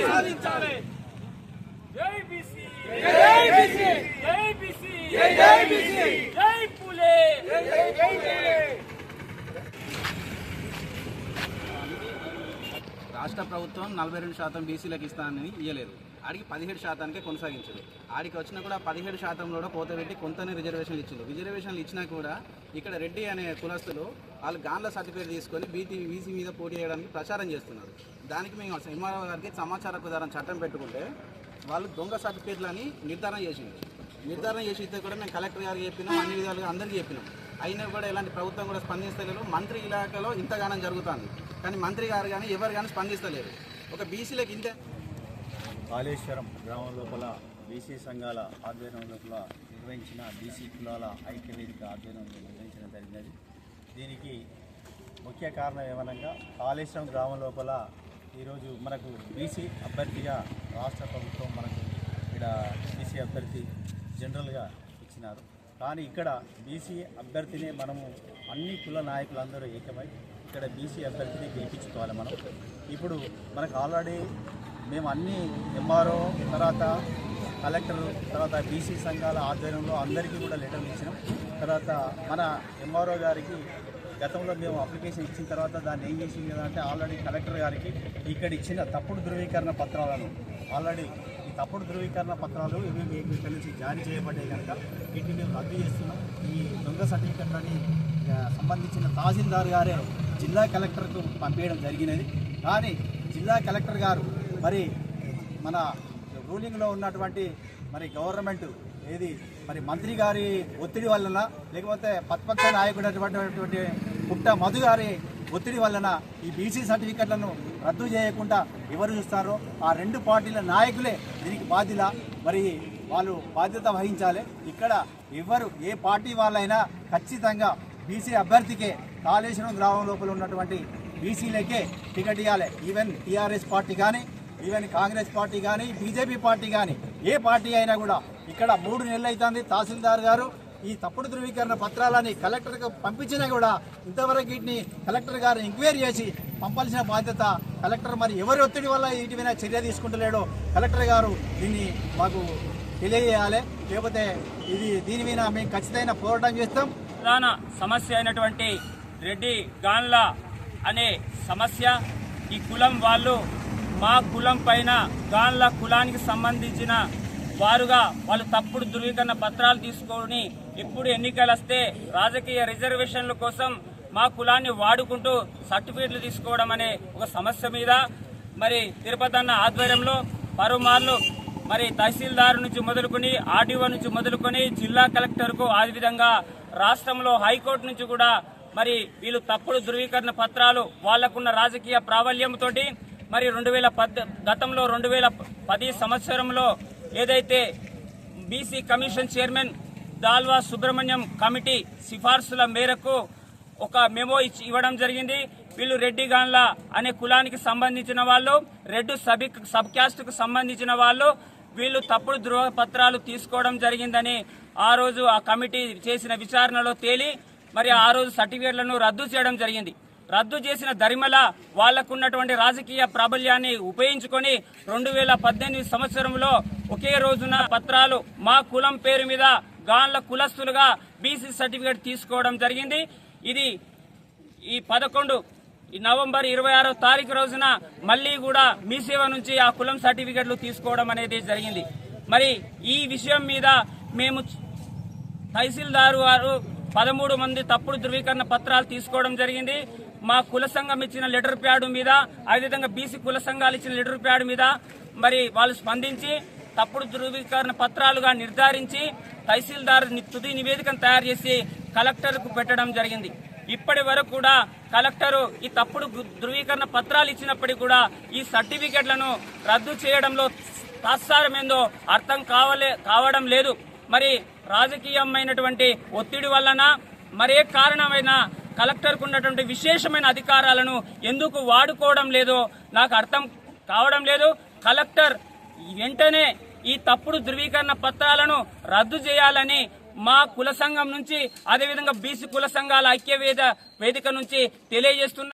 సాధించాలి. జై బీసీ. జై బీసీ. జై బీసీ. జై బీసీ. జై పూలే. జై పూలే. రాష్ట్ర ప్రభుత్వం నలభై రెండు శాతం బీసీలకు ఇస్తానని ఇయ్యలేదు. ఆడికి పదిహేడు శాతానికే కొనసాగించింది. ఆడికి వచ్చినా కూడా పదిహేడు శాతంలో కూడా కోత పెట్టి కొంతనే రిజర్వేషన్లు ఇచ్చింది. రిజర్వేషన్లు ఇచ్చినా కూడా ఇక్కడ రెడ్డి అనే కులస్తులు వాళ్ళు గాన్ల సర్టిఫికేట్ తీసుకొని బీటీ బీసీ మీద పోటీ చేయడానికి ప్రచారం చేస్తున్నారు. దానికి మేము ఎంఆర్ఓ గారికి సమాచార ప్రధానం చట్టం పెట్టుకుంటే వాళ్ళు దొంగ సర్టిఫికేట్లని నిర్ధారణ చేసింది. నిర్ధారణ చేసి ఇస్తే కూడా మేము కలెక్టర్ గారికి చెప్పినాం అన్ని విధాలుగా అందరికీ చెప్పినాం. అయినా కూడా ఎలాంటి ప్రభుత్వం కూడా స్పందిస్తలేదు. మంత్రి ఇలాకాలో ఇంతగానం జరుగుతుంది. కానీ మంత్రి గారు కానీ ఎవరు కానీ స్పందిస్తలేరు ఒక బీసీలకు ఇంత కాళేశ్వరం గ్రామం లోపల బీసీ సంఘాల ఆధ్వర్యం లోపల నిర్వహించిన బీసీ కులాల ఐక్య వేదిక ఆధ్వర్యంలో నిర్వహించడం జరిగినది. దీనికి ముఖ్య కారణం ఏమనగా కాళేశ్వరం గ్రామం లోపల ఈరోజు మనకు బీసీ అభ్యర్థిగా రాష్ట్ర ప్రభుత్వం మనకు ఇక్కడ బీసీ అభ్యర్థి జనరల్గా ఇచ్చినారు. కానీ ఇక్కడ బీసీ అభ్యర్థినే మనము అన్ని కుల నాయకులందరూ ఏకమై ఇక్కడ బీసీ అభ్యర్థిని గెలిపించుకోవాలి మనం. ఇప్పుడు మనకు ఆల్రెడీ మేము అన్ని ఎంఆర్ఓ తర్వాత కలెక్టర్ తర్వాత బీసీ సంఘాల ఆధ్వర్యంలో అందరికీ కూడా లెటర్లు ఇచ్చినాం. తర్వాత మన ఎంఆర్ఓ గారికి గతంలో మేము అప్లికేషన్ ఇచ్చిన తర్వాత దాన్ని ఏం చేసింది కదా అంటే ఆల్రెడీ కలెక్టర్ గారికి ఇక్కడ ఇచ్చిన తప్పుడు ధృవీకరణ పత్రాలను ఆల్రెడీ ఈ తప్పుడు ధృవీకరణ పత్రాలు ఇవి మీకు ఇక్కడ నుంచి జారీ చేయబడ్డాయి కనుక వీటిని మేము రద్దు చేస్తున్నాం. ఈ దొంగ సర్టిఫికెట్లని సంబంధించిన తహసీల్దార్ గారే జిల్లా కలెక్టర్కు పంపించడం జరిగినది. కానీ జిల్లా కలెక్టర్ గారు మరి మన రూలింగ్లో ఉన్నటువంటి మరి గవర్నమెంట్ ఏది? మరి మంత్రి గారి ఒత్తిడి వలన లేకపోతే ప్రతిపక్ష నాయకుడు అటువంటి పుట్ట మధు గారి ఒత్తిడి వలన ఈ బీసీ సర్టిఫికెట్లను రద్దు చేయకుండా ఎవరు చూస్తారో ఆ రెండు పార్టీల నాయకులే దీనికి బాధ్యుల. మరి వాళ్ళు బాధ్యత వహించాలి. ఇక్కడ ఎవరు ఏ పార్టీ వాళ్ళైనా ఖచ్చితంగా బీసీ అభ్యర్థికే కాళేశ్వరం గ్రామం లోపల ఉన్నటువంటి బీసీలకే టికెట్ ఇవ్వాలి ఈవెన్ టీఆర్ఎస్ పార్టీ కానీ ఈవెన్ కాంగ్రెస్ పార్టీ కానీ బీజేపీ పార్టీ కానీ ఏ పార్టీ అయినా కూడా ఇక్కడ మూడు నెలలు అవుతుంది తహసీల్దార్ గారు. ఈ తప్పుడు ధృవీకరణ పత్రాలని కలెక్టర్కి పంపించినా కూడా ఇంతవరకు వీటిని కలెక్టర్ గారు ఎంక్వైరీ చేసి పంపాల్సిన బాధ్యత కలెక్టర్ మరి ఎవరి ఒత్తిడి వల్ల వీటి మీద చర్య తీసుకుంటలేడో కలెక్టర్ గారు దీన్ని మాకు తెలియజేయాలి. లేకపోతే ఇది దీని మీద మేము ఖచ్చితమైన పోరాటం చేస్తాం. ప్రధాన సమస్య అయినటువంటి రెడ్డి గాన్ల అనే సమస్య ఈ కులం వాళ్ళు మా కులం పైన గాన్ల కులానికి సంబంధించిన వారుగా వాళ్ళు తప్పుడు ధృవీకరణ పత్రాలు తీసుకొని ఇప్పుడు ఎన్నికలు వస్తే రాజకీయ రిజర్వేషన్ల కోసం మా కులాన్ని వాడుకుంటూ సర్టిఫికేట్లు తీసుకోవడం అనే ఒక సమస్య మీద మరి తిరుపతి అన్న ఆధ్వర్యంలో పరుమార్లు మరి తహసీల్దార్ నుంచి మొదలుకొని ఆర్డీఓ నుంచి మొదలుకొని జిల్లా కలెక్టర్కు ఆ విధంగా రాష్ట్రంలో హైకోర్టు నుంచి కూడా మరి వీళ్ళు తప్పుడు ధృవీకరణ పత్రాలు వాళ్ళకున్న రాజకీయ ప్రాబల్యంతో మరి రెండు వేల పద్ గతంలో రెండు వేల పది సంవత్సరంలో ఏదైతే BC commission chairman Dalwa Subrahmanyam committee సిఫార్సుల మేరకు ఒక మెమో ఇచ్చి ఇవ్వడం జరిగింది. వీళ్ళు రెడ్డి గాన్ల అనే కులానికి సంబంధించిన వాళ్ళు రెడ్డి సబి సబ్ క్యాస్ట్కు సంబంధించిన వాళ్ళు వీళ్ళు తప్పుడు ధృవపత్రాలు తీసుకోవడం జరిగిందని ఆ రోజు ఆ కమిటీ చేసిన విచారణలో తేలి మరి ఆ రోజు సర్టిఫికేట్లను రద్దు చేయడం జరిగింది. రద్దు చేసిన దరిమల వాళ్ళకున్నటువంటి రాజకీయ ప్రాబల్యాన్ని ఉపయోగించుకొని రెండు వేల పద్దెనిమిది సంవత్సరంలో ఒకే రోజున పత్రాలు మా కులం పేరు మీద గాన్ల కులస్తులుగా బీసీ సర్టిఫికేట్ తీసుకోవడం జరిగింది. ఇది ఈ పదకొండు నవంబర్ ఇరవై ఆరో తారీఖు రోజున మళ్ళీ కూడా మీ సేవ నుంచి ఆ కులం సర్టిఫికెట్లు తీసుకోవడం అనేది జరిగింది. మరి ఈ విషయం మీద మేము తహసీల్దారు వారు పదమూడు మంది తప్పుడు ధృవీకరణ పత్రాలు తీసుకోవడం జరిగింది. మా కుల సంఘం ఇచ్చిన లెటర్ ప్యాడ్ మీద అదేవిధంగా బీసీ కుల సంఘాలు ఇచ్చిన లెటర్ ప్యాడ్ మీద మరి వాళ్ళు స్పందించి తప్పుడు ధృవీకరణ పత్రాలుగా నిర్ధారించి తహసీల్దార్ తుది నివేదికను తయారు చేసి కలెక్టర్కు పెట్టడం జరిగింది. ఇప్పటి వరకు కూడా కలెక్టరు ఈ తప్పుడు ధృవీకరణ పత్రాలు ఇచ్చినప్పటికీ కూడా ఈ సర్టిఫికెట్లను రద్దు చేయడంలో తాత్సారమేందో అర్థం కావలే కావడం లేదు. మరి రాజకీయమైనటువంటి ఒత్తిడి వలన మరే కారణమైన కలెక్టర్కు ఉన్నటువంటి విశేషమైన అధికారాలను ఎందుకు వాడుకోవడం లేదో నాకు అర్థం కావడం లేదు. కలెక్టర్ వెంటనే ఈ తప్పుడు ధృవీకరణ పత్రాలను రద్దు చేయాలని మా కుల సంఘం నుంచి అదేవిధంగా బీసీ కుల సంఘాల ఐక్యవేద వేదిక నుంచి తెలియజేస్తున్నారు